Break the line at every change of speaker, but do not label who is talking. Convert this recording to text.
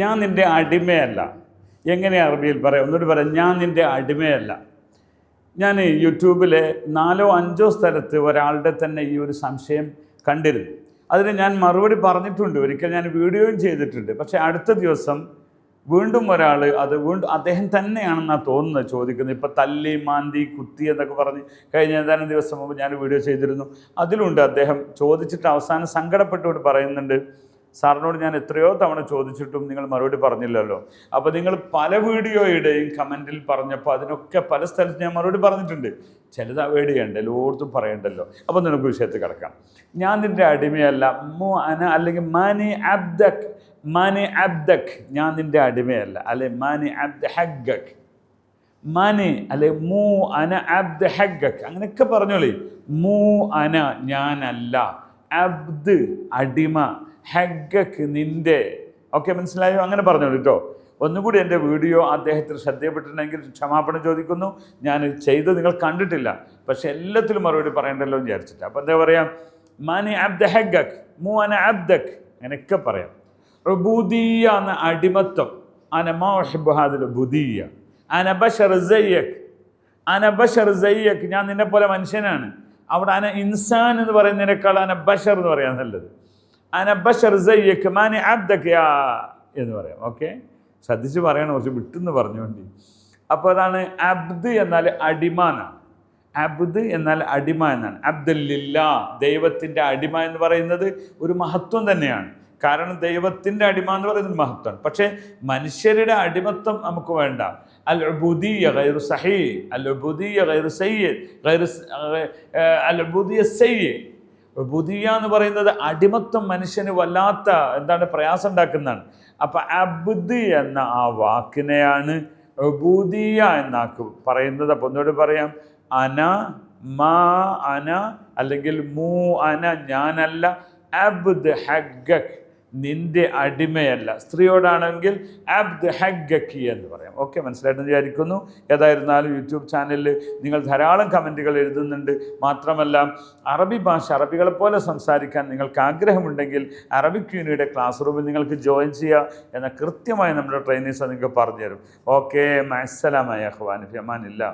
ഞാൻ നിന്റെ അടിമയല്ല. എങ്ങനെ അറബിയിൽ പറയാം? ഒന്നുകൂടി പറയാം. ഞാൻ നിന്റെ അടിമയല്ല. ഞാൻ യൂട്യൂബിൽ നാലോ അഞ്ചോ സ്ഥലത്ത് ഒരാളുടെ തന്നെ ഈ ഒരു സംശയം കണ്ടിരുന്നു. അതിന് ഞാൻ മറുപടി പറഞ്ഞിട്ടുണ്ട്. ഒരിക്കൽ ഞാൻ വീഡിയോയും ചെയ്തിട്ടുണ്ട്. പക്ഷേ അടുത്ത ദിവസം വീണ്ടും ഒരാൾ അത് വീണ്ടും അദ്ദേഹം തന്നെയാണെന്നാണ് തോന്നുന്നത് ചോദിക്കുന്നത്. ഇപ്പം തല്ലി മാന്തി കുത്തി എന്നൊക്കെ പറഞ്ഞ് കഴിഞ്ഞ ഏതാനും ദിവസം മുമ്പ് ഞാൻ വീഡിയോ ചെയ്തിരുന്നു. അതിലുണ്ട് അദ്ദേഹം ചോദിച്ചിട്ട് അവസാനം സങ്കടപ്പെട്ടുകൊണ്ട് പറയുന്നുണ്ട്. സാറിനോട് ഞാൻ എത്രയോ തവണ ചോദിച്ചിട്ടും നിങ്ങൾ മറുപടി പറഞ്ഞില്ലല്ലോ. അപ്പോൾ നിങ്ങൾ പല വീഡിയോയുടെയും കമന്റിൽ പറഞ്ഞപ്പോൾ അതിനൊക്കെ പല സ്ഥലത്ത് ഞാൻ മറുപടി പറഞ്ഞിട്ടുണ്ട്. ചിലത് അവോയ്ഡ് ചെയ്യണ്ട എല്ലായിടത്തും പറയണ്ടല്ലോ. അപ്പോൾ നിനക്ക് വിഷയത്തിൽ കിടക്കാം. ഞാൻ നിന്റെ അടിമയല്ല. മു അന അല്ലെങ്കിൽ മാനി അബ്ദക് മാനി അബ്ദക് ഞാൻ നിന്റെ അടിമയല്ല. അല്ലെ മാനി അബ്ദ ഹഗ്ഗക് മാനി അല്ലെ മൂ അന അബ്ദ് ഹഗ്ഗക് അങ്ങനെയൊക്കെ പറഞ്ഞോളി. മൂ അന ഞാനല്ല. അബ്ദ് അടിമ. ഹഗ്ഗക് നിന്റെ ഓക്കെ മനസ്സിലായോ? അങ്ങനെ പറഞ്ഞോളൂ കേട്ടോ ഒന്നുകൂടി എന്റെ വീഡിയോ അദ്ദേഹത്തിന് ശ്രദ്ധയപ്പെട്ടിട്ടുണ്ടെങ്കിൽ ക്ഷമാപണം ചോദിക്കുന്നു. ഞാൻ ചെയ്ത് നിങ്ങൾ കണ്ടിട്ടില്ല. പക്ഷെ എല്ലാത്തിലും മറുപടി പറയണ്ടല്ലോ എന്ന് വിചാരിച്ചിട്ട്. അപ്പോൾ എന്താ പറയാം? മാനി അബ്ദ ഹെഗക് അന അബ്ദക് അങ്ങനെയൊക്കെ പറയാം. റുബൂദിയ എന്ന അടിമത്വം അനമാഹിബുഹാദിൽ ബഷർ അനബഷർ സയ്യക് അനബഷർ സയ്യക് ഞാൻ നിന്നെ പോലെ മനുഷ്യനാണ്. അവിടെ അന ഇൻസാൻ എന്ന് പറയുന്നതിനേക്കാൾ അനബഷർ എന്ന് പറയാൻ നല്ലത്. അനബഷർ സയ്യക് മാനി അബ്ദക് യാ എന്ന് പറയാം. ഓക്കെ? ശ്രദ്ധിച്ച് പറയണം കുറച്ച് വിട്ടെന്ന് പറഞ്ഞുകൊണ്ട് അപ്പോൾ അതാണ് അബ്ദ് എന്നാൽ അടിമാനാണ് അബ്ദ് എന്നാൽ അടിമ എന്നാണ്. അബ്ദുല്ലില്ല ദൈവത്തിന്റെ അടിമ എന്ന് പറയുന്നത് ഒരു മഹത്വം തന്നെയാണ്. കാരണം ദൈവത്തിന്റെ അടിമ എന്ന് പറയുന്നത് മഹത്വമാണ്. പക്ഷേ മനുഷ്യരുടെ അടിമത്വം നമുക്ക് വേണ്ട. അൽ ഉബുദിയ ഗൈറു സഹീ അൽ ഉബുദിയ ഗൈറു സയ്യദ് ഗൈറു അൽ ഉബുദിയ സയ്യ് ഉബുദിയ എന്ന് പറയുന്നത് അടിമത്വം മനുഷ്യന് വല്ലാത്ത എന്താണ് പ്രയാസം ഉണ്ടാക്കുന്നതാണ്. അപ്പം അബ്ദ് എന്ന ആ വാക്കിനെയാണ് ഉബൂദിയ എന്നാക്ക് പറയുന്നത്. അപ്പം ഒന്നുകൂടി പറയാം. അന മാ അന അല്ലെങ്കിൽ മൂ അന ഞാനല്ല. അബ്ദ് ഹഗ്ഗക്. നിന്റെ അടിമയല്ല. സ്ത്രീയോടാണെങ്കിൽ അബ്ദ് ഹഗ്ഗക്കി എന്ന് പറയാം. ഓക്കെ മനസ്സിലായിട്ടെന്ന് വിചാരിക്കുന്നു? ഏതായിരുന്നാലും യൂട്യൂബ് ചാനലിൽ നിങ്ങൾ ധാരാളം കമന്റുകൾ എഴുതുന്നുണ്ട്. മാത്രമല്ല അറബി ഭാഷ അറബികളെ പോലെ സംസാരിക്കാൻ നിങ്ങൾക്ക് ആഗ്രഹമുണ്ടെങ്കിൽ അറബിക് യൂണിയുടെ ക്ലാസ് റൂമിൽ നിങ്ങൾക്ക് ജോയിൻ ചെയ്യുക എന്ന കൃത്യമായി നമ്മുടെ ട്രെയിനേഴ്സ് നിങ്ങൾക്ക് പറഞ്ഞുതരും. ഓക്കെ മസ്സലാമായ അഹ്വാൻ ഫിയമാനില്ല